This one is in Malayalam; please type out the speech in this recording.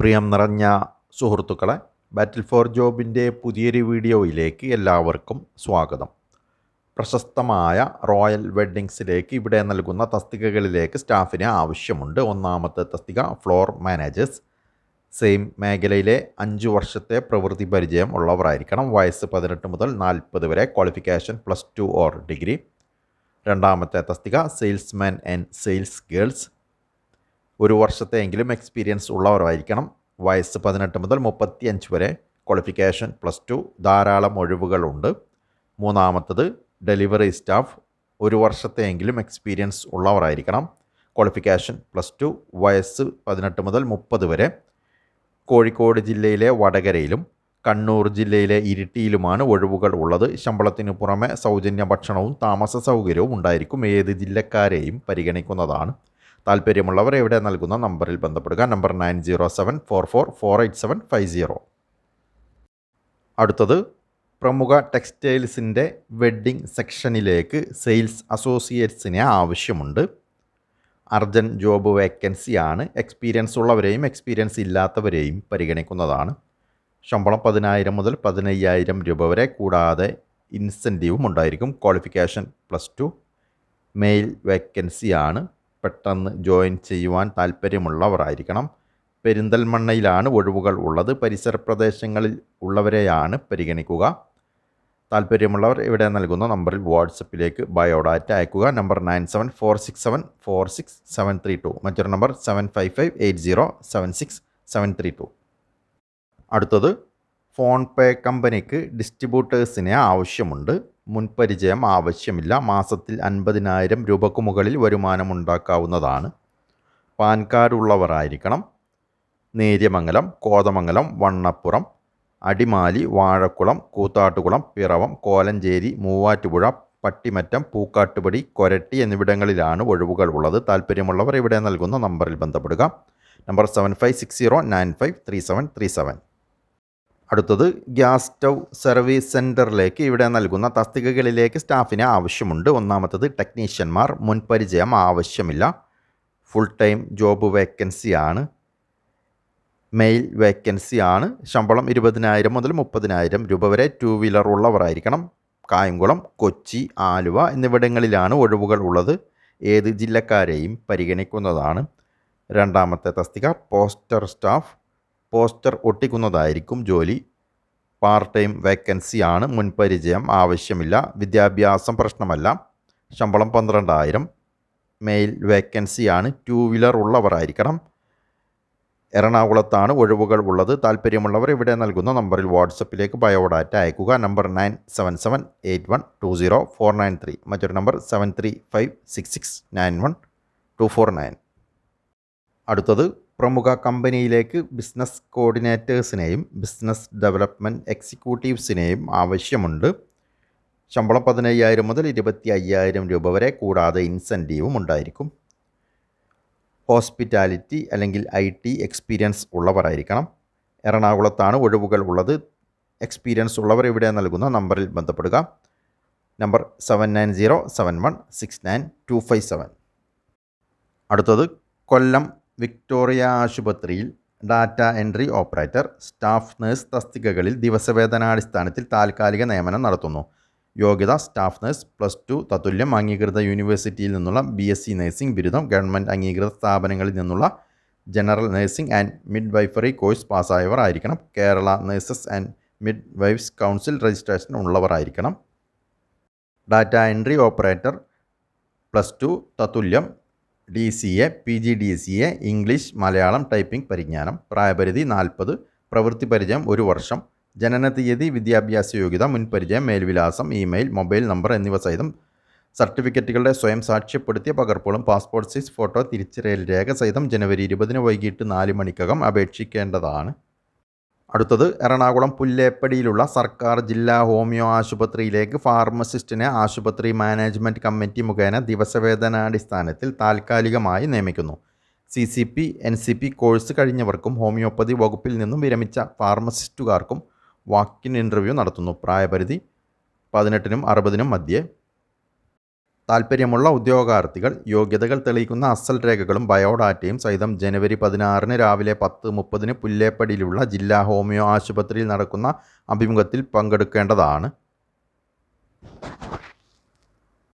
പ്രിയം നിറഞ്ഞ സുഹൃത്തുക്കളെ ബാറ്റിൽ ഫോർ ജോബിന്റെ പുതിയൊരു വീഡിയോയിലേക്ക് എല്ലാവർക്കും സ്വാഗതം. പ്രശസ്തമായ റോയൽ വെഡ്ഡിങ്സിലേക്ക് ഇവിടെ നൽകുന്ന തസ്തികകളിലേക്ക് സ്റ്റാഫിന് ആവശ്യമുണ്ട്. ഒന്നാമത്തെ തസ്തിക ഫ്ലോർ മാനേജേഴ്സ് സെയിം മേഖലയിലെ അഞ്ച് വർഷത്തെ പ്രവൃത്തി പരിചയം ഉള്ളവരായിരിക്കണം. വയസ്സ് പതിനെട്ട് മുതൽ നാൽപ്പത് വരെ qualification plus two or degree രണ്ടാമത്തെ തസ്തിക സെയിൽസ്മാൻ ആൻഡ് സെയിൽസ് ഗേൾസ് ഒരു വർഷത്തെ എങ്കിലും എക്സ്പീരിയൻസ് ഉള്ളവരായിരിക്കണം. വയസ്സ് പതിനെട്ട് മുതൽ മുപ്പത്തി അഞ്ച് വരെ ക്വാളിഫിക്കേഷൻ പ്ലസ് ടു ധാരാളം ഒഴിവുകളുണ്ട്. മൂന്നാമത്തത് ഡെലിവറി സ്റ്റാഫ് ഒരു വർഷത്തെയെങ്കിലും എക്സ്പീരിയൻസ് ഉള്ളവരായിരിക്കണം. ക്വാളിഫിക്കേഷൻ പ്ലസ് ടു വയസ്സ് പതിനെട്ട് മുതൽ മുപ്പത് വരെ. കോഴിക്കോട് ജില്ലയിലെ വടകരയിലും കണ്ണൂർ ജില്ലയിലെ ഇരിട്ടിയിലുമാണ് ഒഴിവുകൾ ഉള്ളത്. ശമ്പളത്തിനു പുറമെ സൗജന്യ ഭക്ഷണവും താമസ സൗകര്യവും ഉണ്ടായിരിക്കും. ഏത് ജില്ലക്കാരെയും പരിഗണിക്കുന്നതാണ്. താല്പര്യമുള്ളവർ എവിടെ നൽകുന്ന നമ്പറിൽ ബന്ധപ്പെടുക. Number nine zero seven four four four eight seven five zero. അടുത്തത് പ്രമുഖ ടെക്സ്റ്റൈൽസിന്റെ വെഡ്ഡിംഗ് സെക്ഷനിലേക്ക് സെയിൽസ് അസോസിയേറ്റ്സിനെ ആവശ്യമുണ്ട്. അർജന്റ് ജോബ് വേക്കൻസിയാണ്. എക്സ്പീരിയൻസ് ഉള്ളവരെയും എക്സ്പീരിയൻസ് ഇല്ലാത്തവരെയും പരിഗണിക്കുന്നതാണ്. ശമ്പളം പതിനായിരം മുതൽ പതിനയ്യായിരം രൂപ വരെ കൂടാതെ ഇൻസെന്റീവും ഉണ്ടായിരിക്കും. Qualification plus to. മെയിൽ വേക്കൻസിയാണ്. പെട്ടെന്ന് ജോയിൻ ചെയ്യുവാൻ താല്പര്യമുള്ളവരായിരിക്കണം. പെരിന്തൽമണ്ണയിലാണ് ഒഴിവുകൾ ഉള്ളത്. പരിസര പ്രദേശങ്ങളിൽ ഉള്ളവരെയാണ് പരിഗണിക്കുക. താല്പര്യമുള്ളവർ ഇവിടെ നൽകുന്ന നമ്പറിൽ വാട്സപ്പിലേക്ക് ബയോഡാറ്റ അയക്കുക. Number nine seven four six seven four six seven three two. മറ്റൊരു number seven five five eight zero seven six seven three two. അടുത്തത് ഫോൺ പേ കമ്പനിക്ക് ഡിസ്ട്രിബ്യൂട്ടേഴ്സിനെ ആവശ്യമുണ്ട്. മുൻപരിചയം ആവശ്യമില്ല. മാസത്തിൽ അൻപതിനായിരം രൂപക്ക് മുകളിൽ വരുമാനമുണ്ടാക്കാവുന്നതാണ്. പാൻ കാർഡ് ഉള്ളവരായിരിക്കണം. നേര്യമംഗലം കോതമംഗലം വണ്ണപ്പുറം അടിമാലി വാഴക്കുളം കൂത്താട്ടുകുളം പിറവം കോലഞ്ചേരി മൂവാറ്റുപുഴ പട്ടിമറ്റം പൂക്കാട്ടുപടി കൊരട്ടി എന്നിവിടങ്ങളിലാണ് ഒഴിവുകൾ ഉള്ളത്. താല്പര്യമുള്ളവർ ഇവിടെ നൽകുന്ന നമ്പറിൽ ബന്ധപ്പെടുക. Number seven five six zero nine five three seven three seven. അടുത്തത് ഗ്യാസ് സ്റ്റൗ സർവീസ് സെന്ററിലേക്ക് ഇവിടെ നൽകുന്ന തസ്തികകളിലേക്ക് സ്റ്റാഫിനെ ആവശ്യമുണ്ട്. ഒന്നാമത്തത് ടെക്നീഷ്യന്മാർ മുൻപരിചയം ആവശ്യമില്ല. ഫുൾ ടൈം ജോബ് വേക്കൻസി ആണ്. മെയിൽ വേക്കൻസി ആണ്. ശമ്പളം ഇരുപതിനായിരം മുതൽ മുപ്പതിനായിരം രൂപ വരെ ടു വീലർ ഉള്ളവരായിരിക്കണം. കായംകുളം കൊച്ചി ആലുവ എന്നിവിടങ്ങളിലാണ് ഒഴിവുകൾ ഉള്ളത്. ഏത് ജില്ലക്കാരെയും പരിഗണിക്കുന്നതാണ്. രണ്ടാമത്തെ തസ്തിക പോസ്റ്റർ സ്റ്റാഫ് പോസ്റ്റർ ഒട്ടിക്കുന്നതായിരിക്കും ജോലി. പാർട്ട് ടൈം വേക്കൻസി ആണ് മുൻപരിചയം ആവശ്യമില്ല വിദ്യാഭ്യാസം പ്രശ്നമല്ല. ശമ്പളം പന്ത്രണ്ടായിരം മെയിൽ വേക്കൻസി ആണ് ടു വീലർ ഉള്ളവരായിരിക്കണം. എറണാകുളത്താണ് ഒഴിവുകൾ ഉള്ളത്. താല്പര്യമുള്ളവർ ഇവിടെ നൽകുന്ന നമ്പറിൽ വാട്സപ്പിലേക്ക് ബയോഡാറ്റ അയക്കുക number nine seven seven eight one two zero four nine three മറ്റൊരു number seven three five six six nine one two four nine അടുത്തത് പ്രമുഖ കമ്പനിയിലേക്ക് ബിസിനസ് കോർഡിനേറ്റേഴ്സിനെയും ബിസിനസ് ഡെവലപ്മെന്റ് എക്സിക്യൂട്ടീവ്സിനെയും ആവശ്യമുണ്ട്. ശമ്പളം പതിനയ്യായിരം മുതൽ ഇരുപത്തി അയ്യായിരം രൂപ വരെ കൂടാതെ ഇൻസെന്റീവും ഉണ്ടായിരിക്കും. ഹോസ്പിറ്റാലിറ്റി അല്ലെങ്കിൽ ഐ ടി എക്സ്പീരിയൻസ് ഉള്ളവരായിരിക്കണം. എറണാകുളത്താണ് ഒഴിവുകൾ ഉള്ളത്. എക്സ്പീരിയൻസ് ഉള്ളവർ ഇവിടെ നൽകുന്ന നമ്പറിൽ ബന്ധപ്പെടുക. Number seven nine zero seven one six nine two five seven. അടുത്തത് കൊല്ലം വിക്ടോറിയ ആശുപത്രിയിൽ data entry operator staff nurse തസ്തികകളിൽ ദിവസവേതനാടിസ്ഥാനത്തിൽ താൽക്കാലിക നിയമനം നടത്തുന്നു. യോഗ്യത സ്റ്റാഫ് നഴ്സ് പ്ലസ് ടു തത്തുല്യം അംഗീകൃത യൂണിവേഴ്സിറ്റിയിൽ നിന്നുള്ള ബി എസ് സി നഴ്സിംഗ് ബിരുദം ഗവൺമെന്റ് അംഗീകൃത സ്ഥാപനങ്ങളിൽ നിന്നുള്ള general nursing and midwifery course പാസ്സായവർ ആയിരിക്കണം. Kerala nurses and midwives council registration ഉള്ളവരായിരിക്കണം data entry operator plus two തത്തുല്യം D C A P G D C A English Malayalam typing പരിജ്ഞാനം പ്രായപരിധി നാൽപ്പത് പ്രവൃത്തി പരിചയം ഒരു വർഷം ജനന തീയതി വിദ്യാഭ്യാസ യോഗ്യത മുൻപരിചയം മേൽവിലാസം ഇമെയിൽ മൊബൈൽ നമ്പർ എന്നിവ സഹിതം സർട്ടിഫിക്കറ്റുകളുടെ സ്വയം സാക്ഷ്യപ്പെടുത്തിയ പകർപ്പുകളും പാസ്പോർട്ട് സൈസ് ഫോട്ടോ തിരിച്ചറിയൽ രേഖ സഹിതം ജനുവരി ഇരുപതിന് വൈകിട്ട് നാല് മണിക്കകം അപേക്ഷിക്കേണ്ടതാണ്. അടുത്തത് എറണാകുളം പുല്ലേപ്പടിയിലുള്ള സർക്കാർ ജില്ലാ ഹോമിയോ ആശുപത്രിയിലേക്ക് ഫാർമസിസ്റ്റിനെ ആശുപത്രി മാനേജ്മെന്റ് കമ്മിറ്റി മുഖേന ദിവസവേതനാടിസ്ഥാനത്തിൽ താൽക്കാലികമായി നിയമിക്കുന്നു. C C P N C P course കഴിഞ്ഞവർക്കും homoeopathy വകുപ്പിൽ നിന്നും വിരമിച്ച ഫാർമസിസ്റ്റുകാർക്കും വാക്കിൻ ഇന്റർവ്യൂ നടത്തുന്നു. പ്രായപരിധി പതിനെട്ടിനും അറുപതിനും മധ്യേ താൽപ്പര്യമുള്ള ഉദ്യോഗാർത്ഥികൾ യോഗ്യതകൾ തെളിയിക്കുന്ന അസൽ രേഖകളും ബയോഡാറ്റയും സഹിതം ജനുവരി പതിനാറിന് രാവിലെ പത്ത് മുപ്പതിന് പുല്ലേപ്പടിയിലുള്ള ജില്ലാ ഹോമിയോ ആശുപത്രിയിൽ നടക്കുന്ന അഭിമുഖത്തിൽ പങ്കെടുക്കേണ്ടതാണ്.